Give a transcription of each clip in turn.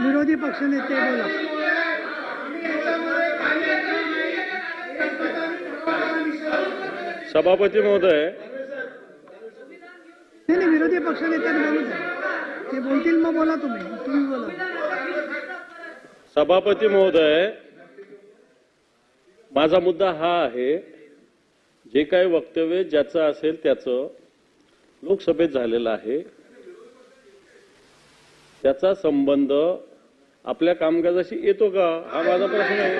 विरोधी पक्षनेते बोला. सभापती महोदय. नाही नाही विरोधी पक्षनेत्यांनी बोलू ते बोलतील मग बोला तुम्ही. तुम्ही बोला. सभापती महोदय माझा मुद्दा हा आहे जे काही वक्तव्य ज्याचं असेल त्याचं लोकसभेत झालेलं आहे. त्याचा संबंध आपल्या कामकाजाशी येतो का? हा माझा प्रश्न आहे.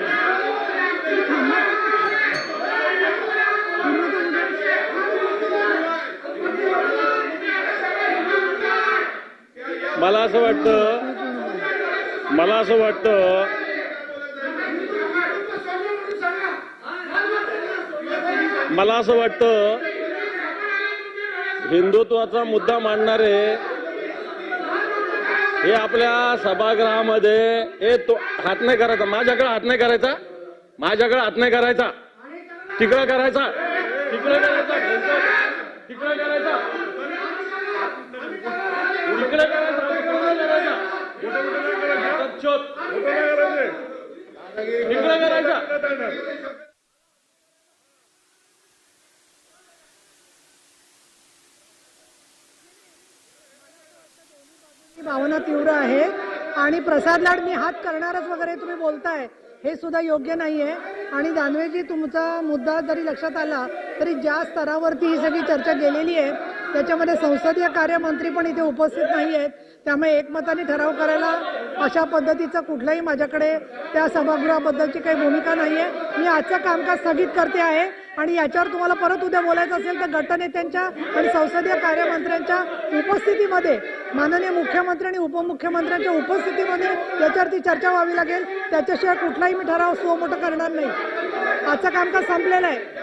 मला असं वाटतं मला असं वाटतं मला असं वाटतं हिंदुत्वाचा मुद्दा मांडणारे हे आपल्या सभागृहामध्ये हे तो हात नाही करायचा. माझ्याकडे हात नाही करायचा. माझ्याकडे हात नाही करायचा. तिकडं करायचा. तिकडं करायचा. तिकडं करायचा. तिकडे करायचा. तिकडे करायचा ही भावना तीव्र आहे. आणि प्रसाद लाड मी हात करणारच वगैरे तुम्ही बोलताय हे सुद्धा योग्य नाही आहे आणि दानवेजी तुमचा मुद्दा जरी लक्षात आला तरी ज्या स्तरावरती ही सगळी चर्चा गेलेली आहे त्याच्यामध्ये संसदीय कार्यमंत्री पण इथे उपस्थित नाही आहेत त्यामुळे एकमताने ठराव करायला अशा पद्धतीचं कुठलाही माझ्याकडे त्या सभागृहाबद्दलची काही भूमिका नाही आहे मी आजचं कामकाज स्थगित करते आहे. आणि याच्यावर तुम्हाला परत उद्या बोलायचं असेल तर गटनेत्यांच्या आणि संसदीय कार्यमंत्र्यांच्या उपस्थितीमध्ये माननीय मुख्यमंत्री आणि उपमुख्यमंत्र्यांच्या उपस्थितीमध्ये याच्यावरती चर्चा व्हावी लागेल. त्याच्याशिवाय कुठलाही मी ठराव स्वमोठं करणार नाही. आजचं कामकाज संपलेलं आहे.